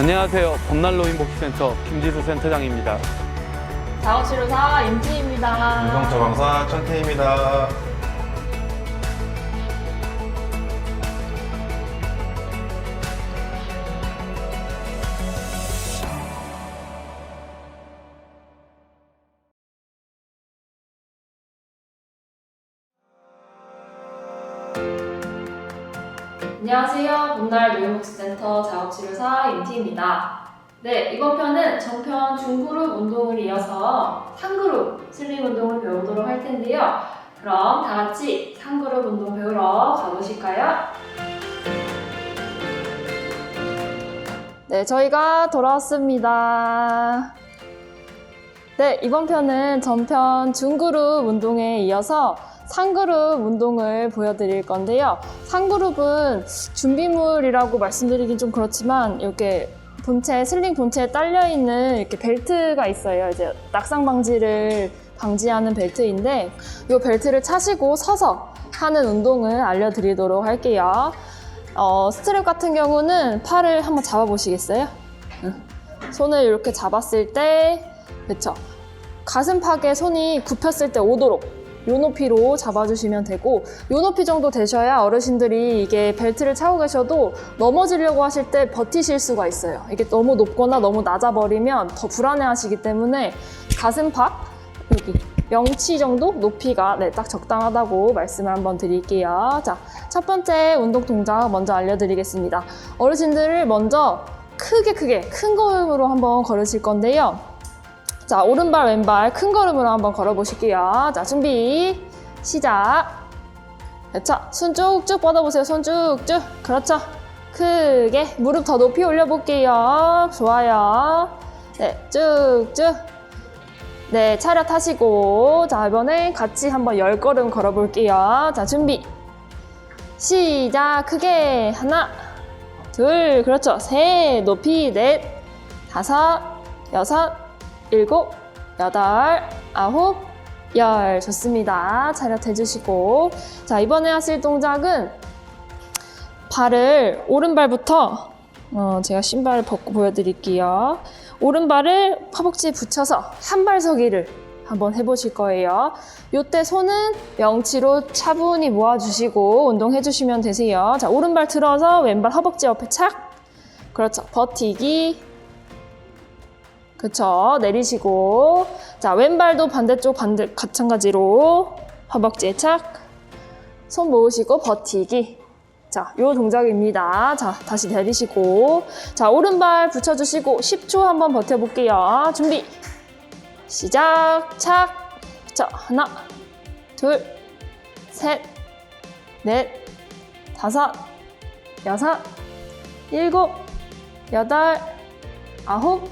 안녕하세요. 봄날로인 복지센터 김지수 센터장입니다. 자원치료사 임지입니다. 운동처방사 천태입니다. 안녕하세요. 봄날 노인복지센터 자원치료사 임지입니다. 네, 이번 편은 정편 중그룹 운동을 이어서 상그룹 슬림 운동을 배우도록 할 텐데요. 그럼 다 같이 상그룹 운동 배우러 가보실까요? 네, 저희가 돌아왔습니다. 네, 이번 편은 전편 중그룹 운동에 이어서 상그룹 운동을 보여드릴 건데요. 상그룹은 준비물이라고 말씀드리긴 좀 그렇지만 이렇게 본체 슬링 본체에 딸려 있는 이렇게 벨트가 있어요. 이제 낙상 방지를 방지하는 벨트인데 이 벨트를 차시고 서서 하는 운동을 알려드리도록 할게요. 어, 스트랩 같은 경우는 팔을 한번 잡아보시겠어요? 응. 손을 이렇게 잡았을 때, 그쵸? 가슴팍에 손이 굽혔을 때 오도록 요 높이로 잡아주시면 되고 요 높이 정도 되셔야 어르신들이 이게 벨트를 차고 계셔도 넘어지려고 하실 때 버티실 수가 있어요. 이게 너무 높거나 너무 낮아 버리면 더 불안해하시기 때문에 가슴팍 여기 명치 정도 높이가 네, 딱 적당하다고 말씀을 한번 드릴게요. 자, 첫 번째 운동 동작 먼저 알려드리겠습니다. 어르신들을 먼저 크게 크게 큰 걸음으로 한번 걸으실 건데요. 자, 오른발, 왼발 큰 걸음으로 한번 걸어보실게요. 자, 준비, 시작. 자, 손 쭉쭉 뻗어보세요. 손 쭉쭉. 그렇죠. 크게 무릎 더 높이 올려볼게요. 좋아요. 네, 쭉쭉. 네, 차렷 하시고. 자, 이번엔 같이 한번 열 걸음 걸어볼게요. 자, 준비. 시작. 크게. 하나, 둘, 그렇죠. 셋, 높이, 넷, 다섯, 여섯, 일곱, 여덟, 아홉, 열. 좋습니다. 차렷 해 주시고. 자, 이번에 하실 동작은 발을, 오른발부터, 어, 제가 신발을 벗고 보여드릴게요. 오른발을 허벅지에 붙여서 한 발 서기를 한번 해보실 거예요. 이때 손은 명치로 차분히 모아주시고 운동해주시면 되세요. 자, 오른발 들어서 왼발 허벅지 옆에 착. 그렇죠. 버티기. 그쵸. 내리시고. 자, 왼발도 반대쪽 반대, 마찬가지로 허벅지에 착. 손 모으시고 버티기. 자, 요 동작입니다. 자, 다시 내리시고. 자, 오른발 붙여주시고 10초 한번 버텨볼게요. 준비. 시작. 착. 자, 하나, 둘, 셋, 넷, 다섯, 여섯, 일곱, 여덟, 아홉,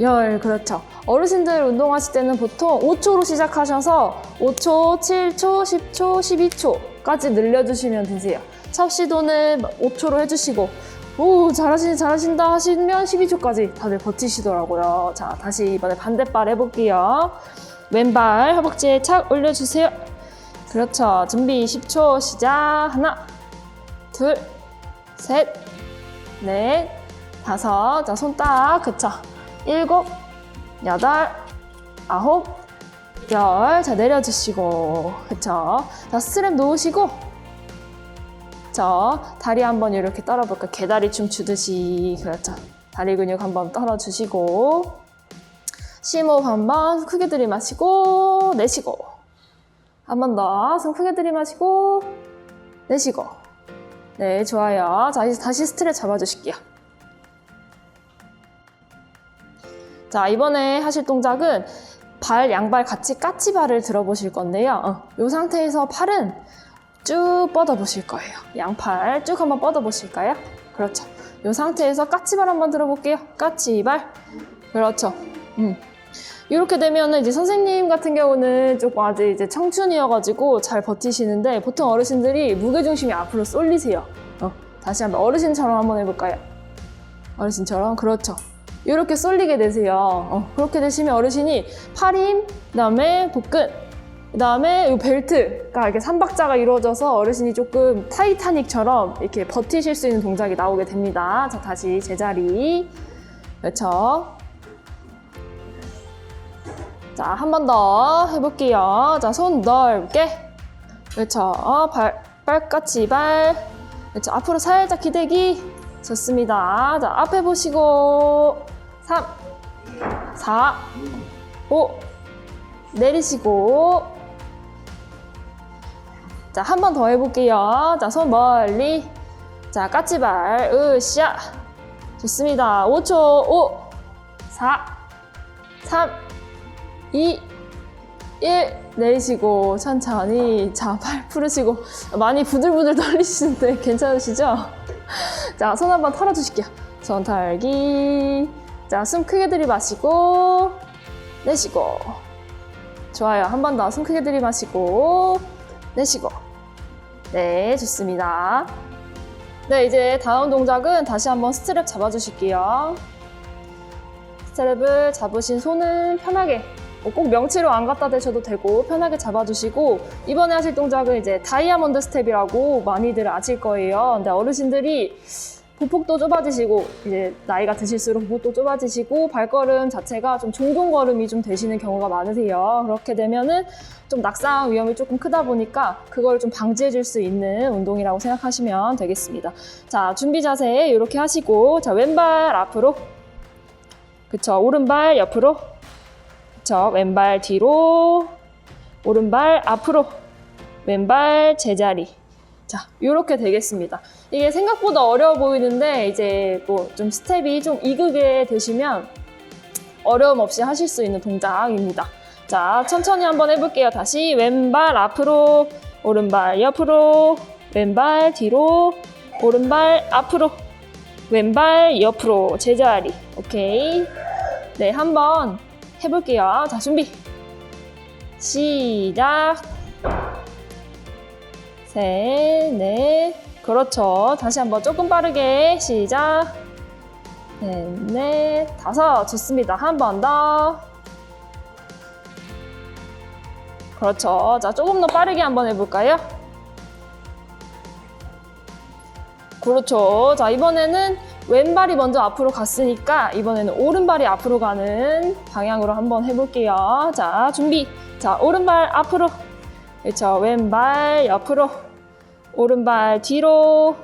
열, 그렇죠. 어르신들 운동하실 때는 보통 5초로 시작하셔서 5초, 7초, 10초, 12초까지 늘려주시면 되세요. 첫 시도는 5초로 해주시고, 오, 잘하신, 잘하신다 하시면 12초까지 다들 버티시더라고요. 자, 다시 이번에 반대발 해볼게요. 왼발 허벅지에 착 올려주세요. 그렇죠. 준비 10초 시작. 하나, 둘, 셋, 넷, 다섯. 자, 손 딱. 그쵸. 일곱, 여덟, 아홉, 열. 자, 내려주시고. 그쵸. 자, 스트랩 놓으시고. 저 다리 한번 이렇게 떨어볼까? 개다리 춤 추듯이. 그렇죠. 다리 근육 한번 떨어주시고. 심호흡 한번 크게 들이마시고, 내쉬고. 한 번 더. 숨 크게 들이마시고, 내쉬고. 네, 좋아요. 자, 이제 다시 스트레 잡아주실게요. 자, 이번에 하실 동작은 발, 양발 같이 까치발을 들어보실 건데요. 어, 이 상태에서 팔은 쭉 뻗어보실 거예요. 양팔 쭉 한번 뻗어보실까요? 그렇죠. 이 상태에서 까치발 한번 들어볼게요. 까치발. 그렇죠. 음. 이렇게 되면은 이제 선생님 같은 경우는 조금 아직 이제 청춘이어가지고 잘 버티시는데 보통 어르신들이 무게중심이 앞으로 쏠리세요. 어, 다시 한번 어르신처럼 한번 해볼까요? 어르신처럼 그렇죠. 이렇게 쏠리게 되세요. 어, 그렇게 되시면 어르신이 팔 힘, 그다음에 복근, 그 다음에 이 벨트가 이렇게 삼박자가 이루어져서 어르신이 조금 타이타닉처럼 이렇게 버티실 수 있는 동작이 나오게 됩니다. 자, 다시 제자리. 그렇죠. 자, 한 번 더 해볼게요. 자, 손 넓게. 그렇죠. 발, 발까지 발. 그렇죠. 앞으로 살짝 기대기. 좋습니다. 자, 앞에 보시고. 3, 4, 5. 내리시고. 자, 한 번 더 해볼게요. 자, 손 멀리. 자, 까치발. 으쌰. 좋습니다. 5초. 5, 4, 3, 2, 1 내리시고 천천히 자팔 풀으시고 많이 부들부들 떨리시는데 괜찮으시죠? 자 손 한번 털어주실게요. 손 털기. 자 숨 크게 들이마시고 내쉬고. 좋아요. 한 번 더 숨 크게 들이마시고 내쉬고. 네 좋습니다. 네 이제 다음 동작은 다시 한번 스트랩 잡아주실게요. 스트랩을 잡으신 손은 편하게 뭐 꼭 명치로 안 갖다 대셔도 되고 편하게 잡아주시고 이번에 하실 동작은 이제 다이아몬드 스텝이라고 많이들 아실 거예요. 근데 어르신들이 보폭도 좁아지시고 이제 나이가 드실수록 보폭도 좁아지시고 발걸음 자체가 좀 종종 걸음이 좀 되시는 경우가 많으세요. 그렇게 되면은 좀 낙상 위험이 조금 크다 보니까 그걸 좀 방지해 줄 수 있는 운동이라고 생각하시면 되겠습니다. 자, 준비 자세 이렇게 하시고 자, 왼발 앞으로 그쵸, 오른발 옆으로 그쵸, 왼발 뒤로 오른발 앞으로 왼발 제자리 자, 이렇게 되겠습니다. 이게 생각보다 어려워 보이는데 이제 뭐 좀 스텝이 좀 이극에 되시면 어려움 없이 하실 수 있는 동작입니다. 자, 천천히 한번 해볼게요. 다시 왼발 앞으로, 오른발 옆으로, 왼발 뒤로, 오른발 앞으로, 왼발 옆으로, 제자리. 오케이. 네, 한번 해볼게요. 자, 준비. 시작. 셋, 넷. 그렇죠. 다시 한번 조금 빠르게 시작. 넷, 넷, 다섯. 좋습니다. 한 번 더. 그렇죠. 자, 조금 더 빠르게 한번 해볼까요? 그렇죠. 자, 이번에는 왼발이 먼저 앞으로 갔으니까 이번에는 오른발이 앞으로 가는 방향으로 한번 해볼게요. 자, 준비. 자, 오른발 앞으로. 그렇죠. 왼발 옆으로. 오른발 뒤로.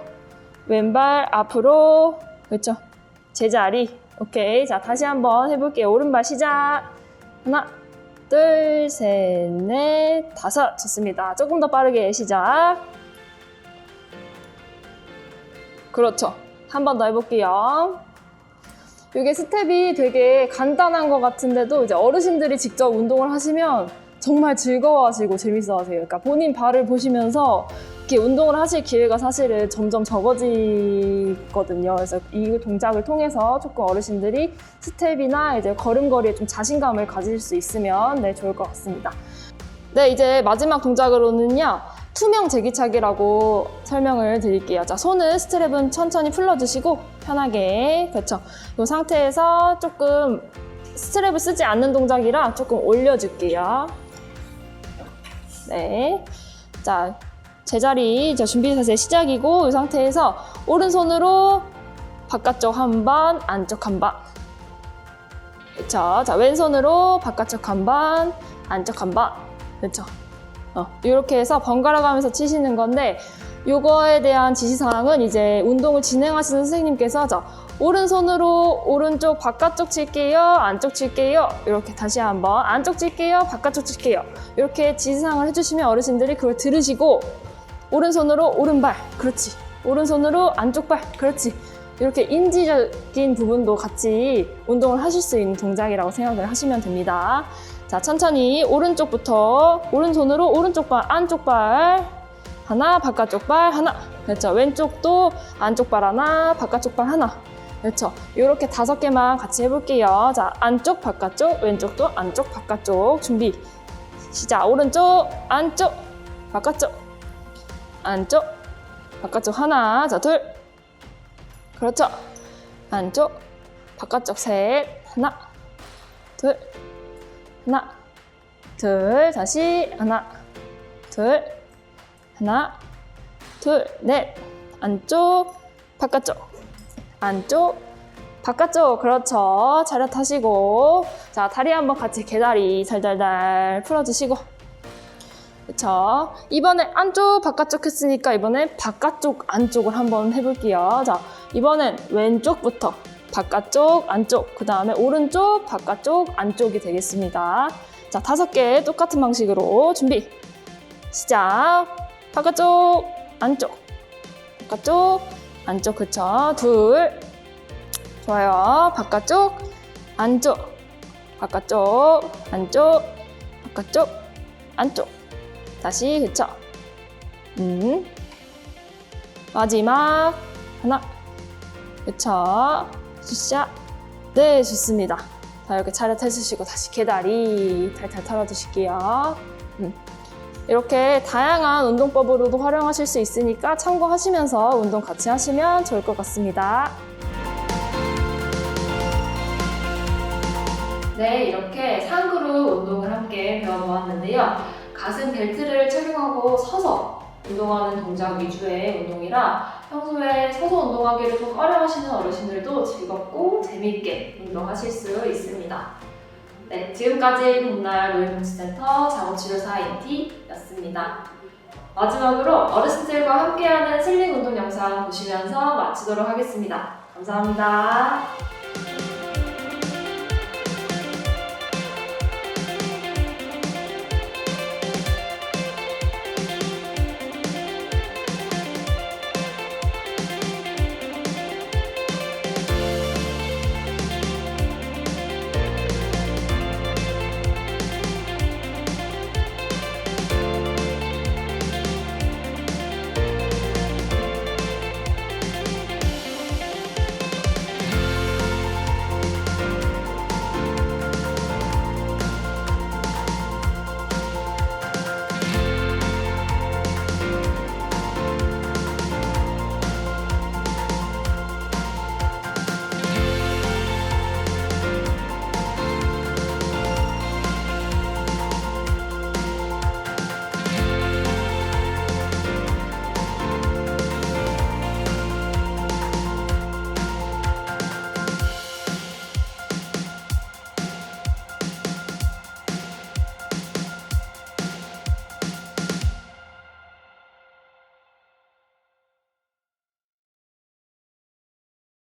왼발 앞으로. 그렇죠. 제자리. 오케이. 자, 다시 한번 해볼게요. 오른발 시작. 하나, 둘, 셋, 넷, 다섯. 좋습니다. 조금 더 빠르게 시작. 그렇죠. 한 번 더 해볼게요. 이게 스텝이 되게 간단한 것 같은데도 이제 어르신들이 직접 운동을 하시면 정말 즐거워하시고 재밌어하세요. 그러니까 본인 발을 보시면서 이렇게 운동을 하실 기회가 사실은 점점 적어지거든요. 그래서 이 동작을 통해서 조금 어르신들이 스텝이나 이제 걸음걸이에 좀 자신감을 가질 수 있으면 네, 좋을 것 같습니다. 네, 이제 마지막 동작으로는요. 투명 제기차기라고 설명을 드릴게요. 자, 손은 스트랩은 천천히 풀어주시고 편하게 그렇죠. 이 상태에서 조금 스트랩을 쓰지 않는 동작이라 조금 올려줄게요. 네, 자 제자리 자 준비 자세 시작이고 이 상태에서 오른손으로 바깥쪽 한 번, 안쪽 한 번. 그렇죠. 자 왼손으로 바깥쪽 한 번, 안쪽 한 번. 그렇죠. 어, 이렇게 해서 번갈아 가면서 치시는 건데 요거에 대한 지시사항은 이제 운동을 진행하시는 선생님께서 자, 오른손으로 오른쪽 바깥쪽 칠게요 안쪽 칠게요 이렇게 다시 한번 안쪽 칠게요 바깥쪽 칠게요 이렇게 지시사항을 해주시면 어르신들이 그걸 들으시고 오른손으로 오른발 그렇지 오른손으로 안쪽 발 그렇지 이렇게 인지적인 부분도 같이 운동을 하실 수 있는 동작이라고 생각을 하시면 됩니다 자, 천천히 오른쪽부터 오른손으로 오른쪽 발, 안쪽 발 하나, 바깥쪽 발 하나. 그렇죠. 왼쪽도 안쪽 발 하나, 바깥쪽 발 하나. 그렇죠. 이렇게 다섯 개만 같이 해볼게요. 자, 안쪽, 바깥쪽, 왼쪽도 안쪽, 바깥쪽. 준비. 시작. 오른쪽, 안쪽, 바깥쪽, 안쪽, 바깥쪽 하나. 자, 둘. 그렇죠. 안쪽, 바깥쪽 셋. 하나, 둘. 하나, 둘, 다시 하나, 둘, 하나, 둘, 넷. 안쪽, 바깥쪽, 안쪽, 바깥쪽. 그렇죠. 차렷 하시고. 자, 다리 한번 같이 개다리 달달달 풀어주시고. 그쵸. 이번에 안쪽, 바깥쪽 했으니까 이번에 바깥쪽, 안쪽을 한번 해볼게요. 자, 이번엔 왼쪽부터 바깥쪽, 안쪽, 그 다음에 오른쪽, 바깥쪽, 안쪽이 되겠습니다. 자, 다섯 개 똑같은 방식으로 준비. 시작. 바깥쪽, 안쪽, 바깥쪽, 안쪽, 그쵸. 둘. 좋아요. 바깥쪽, 안쪽, 바깥쪽, 안쪽, 바깥쪽, 안쪽. 다시 그쵸. 음. 마지막 하나. 그쵸. 굿샷. 네, 좋습니다. 자, 이렇게 차렷 해주시고 다시 개다리 탈탈 털어주실게요. 음. 이렇게 다양한 운동법으로도 활용하실 수 있으니까 참고하시면서 운동 같이 하시면 좋을 것 같습니다. 네, 이렇게 상그룹 운동을 함께 배워보았는데요. 가슴 벨트를 착용하고 서서 운동하는 동작 위주의 운동이라 평소에 서서 운동하기를 좀 꺼려하시는 어르신들도 즐겁고 재미있게 운동하실 수 있습니다. 네, 지금까지 봄날 노인복지센터 자원치료사 인티였습니다. 마지막으로 어르신들과 함께하는 슬링 운동 영상 보시면서 마치도록 하겠습니다. 감사합니다.